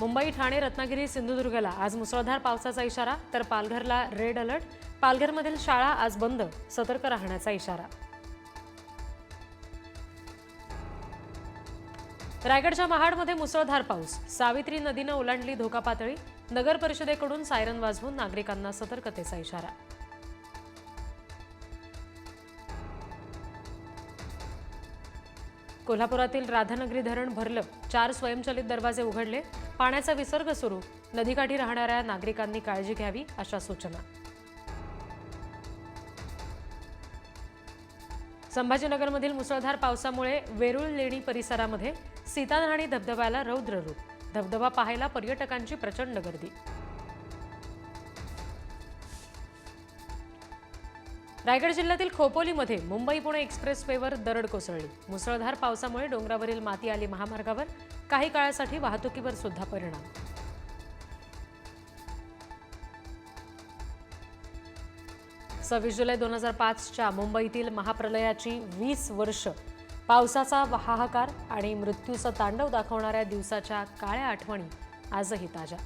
मुंबई ठाणे रत्नागिरी सिंधुदुर्गला आज मुसळधार पावसाचा इशारा तर पालघरला रेड अलर्ट. पालघरमधील शाळा आज बंद सतर्क राहण्याचा इशारा. रायगडच्या महाडमध्ये मुसळधार पाऊस. सावित्री नदीनं ओलांडली धोका पातळी नगर परिषदेकडून सायरन वाजवून नागरिकांना सतर्कतेचा इशारा. कोल्हापुरातील राधानगरी धरण भरलं. चार स्वयंचलित दरवाजे उघडले. पाण्याचा विसर्ग सुरू. नदीकाठी राहणाऱ्या नागरिकांनी काळजी घ्यावी अशा सूचना. संभाजीनगरमधील मुसळधार पावसामुळे वेरुळ लेणी परिसरामध्ये सीतानहाणी धबधब्याला रौद्र रूप. धबधबा पाहायला पर्यटकांची प्रचंड गर्दी. रायगड जिल्ह्यातील खोपोलीमध्ये मुंबई पुणे एक्सप्रेसवेवर दरड कोसळली. मुसळधार पावसामुळे डोंगरावरील माती आली महामार्गावर. काही काळासाठी वाहतुकीवर सुद्धा परिणाम. सव्वीस जुलै दोन हजार पाचच्या मुंबईतील महाप्रलयाची वीस वर्ष पावसाचा हाहाकार आणि मृत्यूचं तांडव दाखवणाऱ्या दिवसाच्या काळ्या आठवणी आजही ताज्या.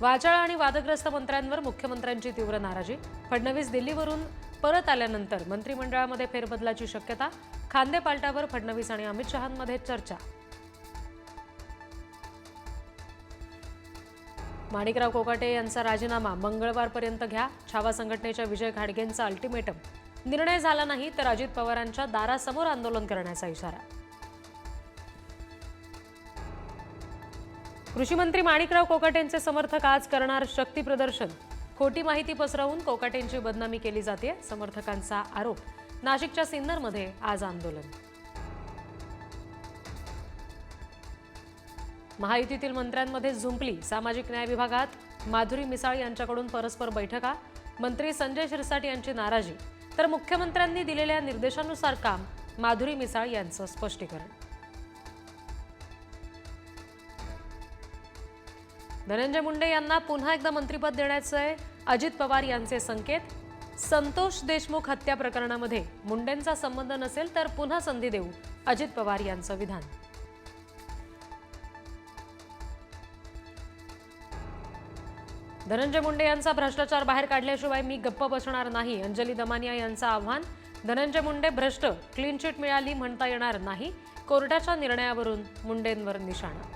वाचाळ आणि वादग्रस्त मंत्र्यांवर मुख्यमंत्र्यांची तीव्र नाराजी. फडणवीस दिल्लीवरून परत आल्यानंतर मंत्रिमंडळामध्ये फेरबदलाची शक्यता खांदेपालटावर फडणवीस आणि अमित शहांमध्ये चर्चा. माणिकराव कोकाटे यांचा राजीनामा मंगळवारपर्यंत घ्या. छावा संघटनेच्या विजय घाडगेंचा अल्टिमेटम निर्णय झाला नाही तर अजित पवारांच्या दारासमोर आंदोलन करण्याचा इशारा. कृषीमंत्री माणिकराव कोकाटेंचे समर्थक आज करणार शक्ती प्रदर्शन. खोटी माहिती पसरवून कोकाटेंची बदनामी केली जाते समर्थकांचा आरोप. नाशिकच्या सिन्नरमध्ये आज आंदोलन. महायुतीतील मंत्र्यांमध्ये झुंपली सामाजिक न्याय विभागात माधुरी मिसाळ यांच्याकडून परस्पर बैठका मंत्री संजय शिरसाट यांची नाराजी तर मुख्यमंत्र्यांनी दिलेल्या निर्देशानुसार काम माधुरी मिसाळ यांचं स्पष्टीकरण. धनंजय मुंडे यांना पुन्हा एकदा मंत्रिपद देण्याचे अजित पवार यांचे संकेत संतोष देशमुख हत्या प्रकरणामध्ये मुंडेंचा संबंध नसेल तर पुन्हा संधी देऊ अजित पवार यांचं विधान. धनंजय मुंडे यांचा भ्रष्टाचार बाहेर काढल्याशिवाय मी गप्प बसणार नाही अंजली दमानिया यांचं आव्हान. धनंजय मुंडे भ्रष्ट क्लीन चिट मिळाली म्हणता येणार नाही कोर्टाच्या निर्णयावरून मुंडेंवर निशाणा.